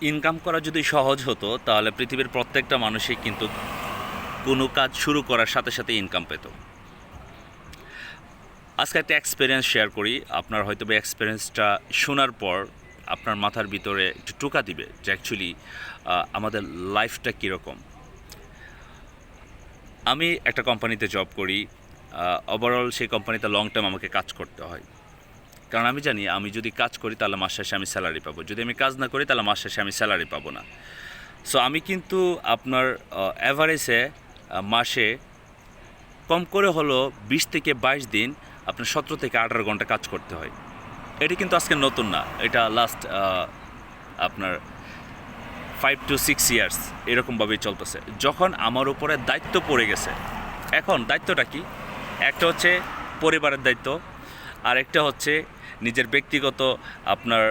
Income করা যদি সহজ হতো, তাহলে পৃথিবীর প্রত্যেকটা মানুষই কিন্তু কোনো কাজ শুরু করার সাথে সাথে ইনকাম পেত। আজকে একটা এক্সপিরিয়েন্স শেয়ার করি। আপনার হয়তো বা এক্সপিরিয়েন্সটা শোনার পর আপনার মাথার ভিতরে একটু টোকা দিবে যে অ্যাকচুয়ালি আমাদের লাইফটা কীরকম। আমি একটা কোম্পানিতে জব করি। ওভারঅল সেই কোম্পানিতে লং টার্ম আমাকে কাজ করতে হয়। কারণ আমি জানি, আমি যদি কাজ করি তাহলে মাস শেষে আমি স্যালারি পাবো। যদি আমি কাজ না করি তাহলে মাস শেষে আমি স্যালারি পাবো না। সো আমি কিন্তু আপনার অ্যাভারেজে মাসে কম করে হলো বিশ থেকে বাইশ দিন আপনার সতেরো থেকে আঠারো ঘণ্টা কাজ করতে হয়। এটি কিন্তু আজকে নতুন না। এটা লাস্ট আপনার ফাইভ টু সিক্স ইয়ার্স এরকমভাবেই চলতেছে। যখন আমার উপরে দায়িত্ব পড়ে গেছে। এখন দায়িত্বটা কি? একটা হচ্ছে পরিবারের দায়িত্ব আর একটা হচ্ছে নিজের ব্যক্তিগত আপনার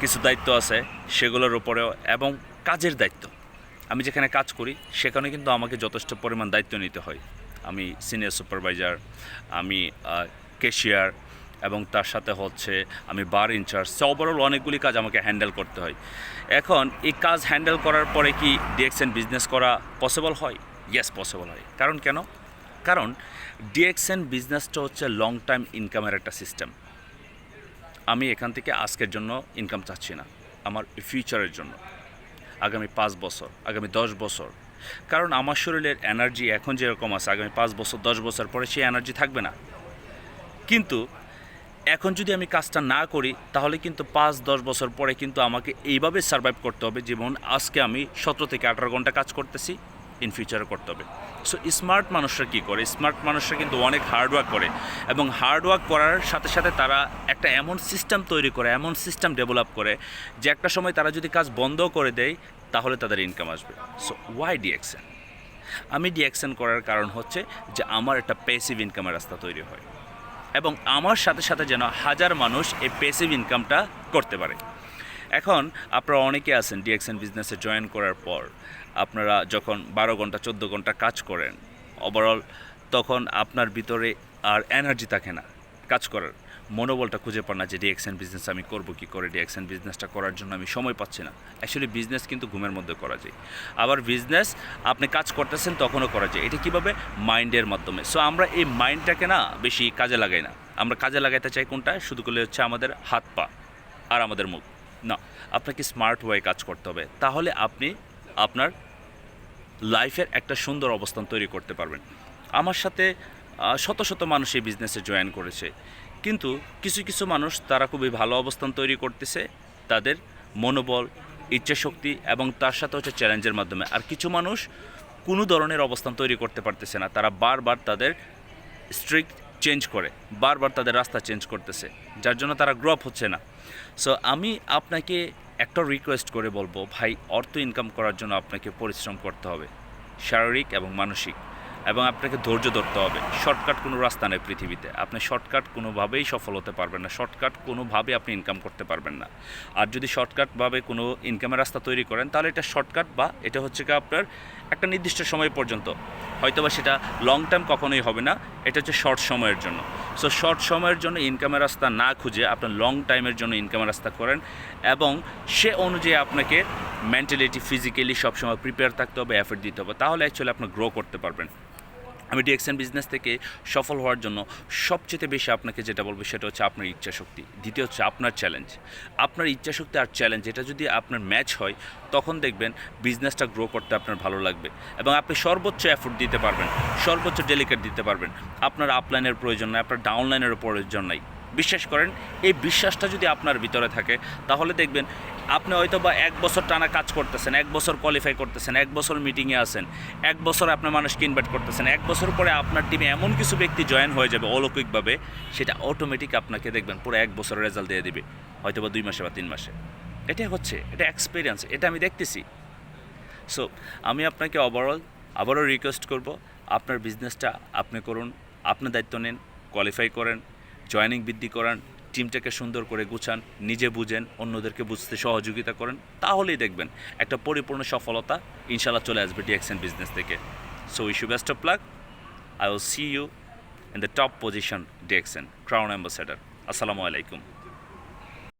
কিছু দায়িত্ব আছে সেগুলোর উপরেও এবং কাজের দায়িত্ব। আমি যেখানে কাজ করি সেখানে কিন্তু আমাকে যথেষ্ট পরিমাণ দায়িত্ব নিতে হয়। আমি সিনিয়র সুপারভাইজার আমি ক্যাশিয়ার এবং তার সাথে হচ্ছে আমি বার ইনচার্জ ওভারঅল অনেকগুলি কাজ আমাকে হ্যান্ডেল করতে হয়। এখন এই কাজ হ্যান্ডেল করার পরে কি ডিএক্সএন বিজনেস করা পসিবল হয়? ইয়েস পসিবল হয়। কারণ কেন? কারণ ডিএক্সএন বিজনেসটা হচ্ছে লং টাইম ইনকামের একটা সিস্টেম আমি এখান থেকে আজকের জন্য ইনকাম চাচ্ছি না, আমার ফিউচারের জন্য। আগামী পাঁচ বছর, আগামী দশ বছর। কারণ আমার শরীরের এনার্জি এখন যেরকম আছে, আগামী পাঁচ বছর, দশ বছর পরে সেই এনার্জি থাকবে না। কিন্তু এখন যদি আমি কাজটা না করি, তাহলে কিন্তু পাঁচ, দশ বছর পরে কিন্তু আমাকে এইভাবে সার্ভাইভ করতে হবে। যেমন আজকে আমি সতেরো থেকে আঠারো ঘণ্টা কাজ করতেছি ইন ফিউচারে করতে হবে। সো স্মার্ট মানুষরা কী করে? স্মার্ট মানুষরা কিন্তু অনেক হার্ডওয়ার্ক করে এবং হার্ডওয়ার্ক করার সাথে সাথে তারা একটা এমন সিস্টেম তৈরি করে, এমন সিস্টেম ডেভেলপ করে যে একটা সময় তারা যদি কাজ বন্ধ করে দেয়, তাহলে তাদের ইনকাম আসবে। সো ওয়াই ডিএক্সএন আমি ডিএক্সএন করার কারণ হচ্ছে যে আমার একটা পেসিভ ইনকামের রাস্তা তৈরি হয় এবং আমার সাথে সাথে যেন হাজার মানুষ এই পেসিভ ইনকামটা করতে পারে। এখন আপনারা অনেকে আছেন ডিএক্সএন বিজনেসে জয়েন করার পর। আপনারা যখন বারো ঘণ্টা, চোদ্দ ঘণ্টা কাজ করেন ওভারঅল তখন আপনার ভিতরে আর এনার্জি থাকে না কাজ করার। মনোবলটা খুঁজে পান না যে ডিএক্সএন বিজনেস আমি করব কি করে ডিএক্সএন বিজনেসটা করার জন্য আমি সময় পাচ্ছি না। অ্যাকচুয়ালি বিজনেস কিন্তু ঘুমের মধ্যে করা যায়। আবার বিজনেস আপনি কাজ করতেছেন তখনও করা যায়। এটা কীভাবে? মাইন্ডের মাধ্যমে। সো আমরা এই মাইন্ডটাকে না বেশি কাজে লাগাই না। আমরা কাজে লাগাইতে চাই কোনটা? শুধু করলে হচ্ছে আমাদের হাত পা আর আমাদের মুখ। না, আপনাকে স্মার্ট ওয়ে কাজ করতে হবে। তাহলে আপনি আপনার লাইফের একটা সুন্দর অবস্থান তৈরি করতে পারবেন। আমার সাথে শত শত মানুষ এই বিজনেসে জয়েন করেছে। কিন্তু কিছু কিছু মানুষ তারা খুবই ভালো অবস্থান তৈরি করতেছে, তাদের মনোবল, ইচ্ছাশক্তি এবং তার সাথে হচ্ছে চ্যালেঞ্জের মাধ্যমে। আর কিছু মানুষ কোনো ধরনের অবস্থান তৈরি করতে পারতেছে না। তারা বারবার তাদের স্ট্রিক্ট চেঞ্জ করে, বারবার তাদের রাস্তা চেঞ্জ করতেছে, যার জন্য তারা গ্রো আপ হচ্ছে না। সো আমি আপনাকে একটা রিকোয়েস্ট করে বলব, ভাই, অর্থ ইনকাম করার জন্য আপনাকে পরিশ্রম করতে হবে, শারীরিক এবং মানসিক, এবং আপনাকে ধৈর্য ধরতে হবে। শর্টকাট কোনো রাস্তা নেই পৃথিবীতে। আপনি শর্টকাট কোনোভাবেই সফল হতে পারবেন না শর্টকাট কোনোভাবে আপনি ইনকাম করতে পারবেন না। আর যদি শর্টকাটভাবে কোনো ইনকামের রাস্তা তৈরি করেন, তাহলে এটা শর্টকাট বা এটা হচ্ছে কি আপনার একটা নির্দিষ্ট সময় পর্যন্ত। হয়তোবা সেটা লং টার্ম কখনোই হবে না, এটা হচ্ছে শর্ট সময়ের জন্য। সো শর্ট সময়ের জন্য ইনকামের রাস্তা না খুঁজে আপনার লং টাইমের জন্য ইনকামের রাস্তা করেন এবং সে অনুযায়ী আপনাকে মেন্টালিটি ফিজিক্যালি সবসময় প্রিপেয়ার থাকতে হবে এফোর্ট দিতে হবে, তাহলে অ্যাকচুয়ালি আপনি গ্রো করতে পারবেন। আমি ডিএক্সএন বিজনেস থেকে সফল হওয়ার জন্য সবচেয়ে বেশি আপনাকে যেটা বলব সেটা হচ্ছে আপনার ইচ্ছাশক্তি। দ্বিতীয় হচ্ছে আপনার চ্যালেঞ্জ আপনার ইচ্ছাশক্তি আর চ্যালেঞ্জ এটা যদি আপনার ম্যাচ হয়, তখন দেখবেন বিজনেসটা গ্রো করতে আপনার ভালো লাগবে এবং আপনি সর্বোচ্চ এফোর্ট দিতে পারবেন, সর্বোচ্চ ডেলিকেট দিতে পারবেন। আপনার আপলাইনের প্রয়োজন নাই, আপনার ডাউনলাইনেরও প্রয়োজন নাই। বিশ্বাস করেন, এই বিশ্বাসটা যদি আপনার ভিতরে থাকে, তাহলে দেখবেন আপনি হয়তো বা এক বছর টানা কাজ করতেছেন, এক বছর কোয়ালিফাই করতেছেন, এক বছর মিটিংয়ে আছেন, এক বছর আপনার মানুষকে ইনভাইট করতেছেন, এক বছর পরে আপনার টিমে এমন কিছু ব্যক্তি জয়েন হয়ে যাবে অলৌকিকভাবে, সেটা অটোমেটিক আপনাকে দেখবেন পুরো এক বছরের রেজাল্ট দিয়ে দিবে হয়তো বা দুই মাসে বা তিন মাসে। এটাই হচ্ছে, এটা এক্সপিরিয়েন্স এটা আমি দেখতেছি। সো আমি আপনাকে ওভারঅল আবারও রিকোয়েস্ট করব, আপনার বিজনেসটা আপনি করুন, আপনার দায়িত্ব নিন কোয়ালিফাই করেন জয়েনিং বৃদ্ধি করান, টিমটাকে সুন্দর করে গুছান, নিজে বুঝেন, অন্যদেরকে বুঝতে সহযোগিতা করেন, তাহলেই দেখবেন একটা পরিপূর্ণ সফলতা ইনশাল্লাহ চলে আসবে ডিএক্সএন বিজনেস থেকে। So issue best of plug I will see you in the top position DXN crown ambassador আসসালামু আলাইকুম